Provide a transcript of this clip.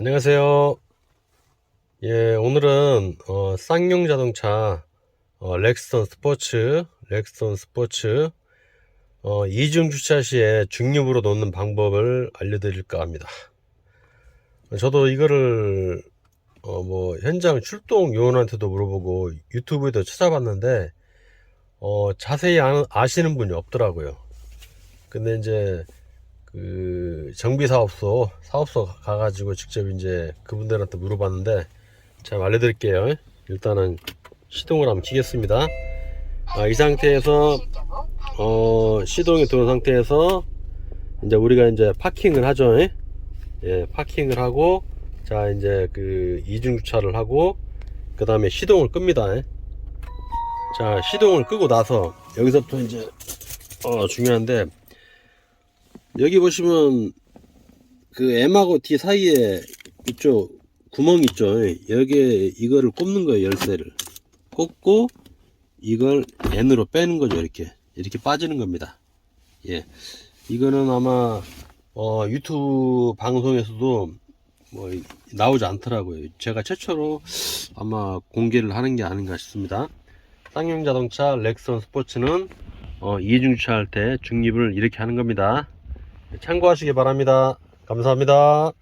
안녕하세요. 예, 오늘은 어, 쌍용 자동차 어, 렉스턴 스포츠, 렉스턴 스포츠 어, 이중 주차 시에 중립으로 놓는 방법을 알려드릴까 합니다. 저도 이거를 어, 뭐 현장 출동 요원한테도 물어보고 유튜브에도 찾아봤는데 어, 자세히 아, 아시는 분이 없더라고요. 근데 이제 그 정비사업소 사업소 가가지고 직접 이제 그분들한테 물어봤는데 제가 알려드릴게요. 일단은 시동을 한번 키겠습니다. 아, 이 상태에서 어, 시동이 들어온 상태에서 이제 우리가 이제 파킹을 하죠. 예, 예, 파킹을 하고 자 이제 그 이중 주차를 하고 그 다음에 시동을 끕니다. 예. 자 시동을 끄고 나서 여기서부터 이제 어, 중요한데 여기 보시면 그 M하고 D 사이에 이쪽 구멍 있죠. 여기에 이거를 꼽는 거예요. 열쇠를 꼽고 이걸 N으로 빼는 거죠. 이렇게 이렇게 빠지는 겁니다. 예, 이거는 아마 어, 유튜브 방송에서도 뭐 나오지 않더라고요. 제가 최초로 아마 공개를 하는 게 아닌가 싶습니다. 쌍용 자동차 렉선 스포츠는 어, 이중 주차할 때 중립을 이렇게 하는 겁니다. 참고하시기 바랍니다. 감사합니다.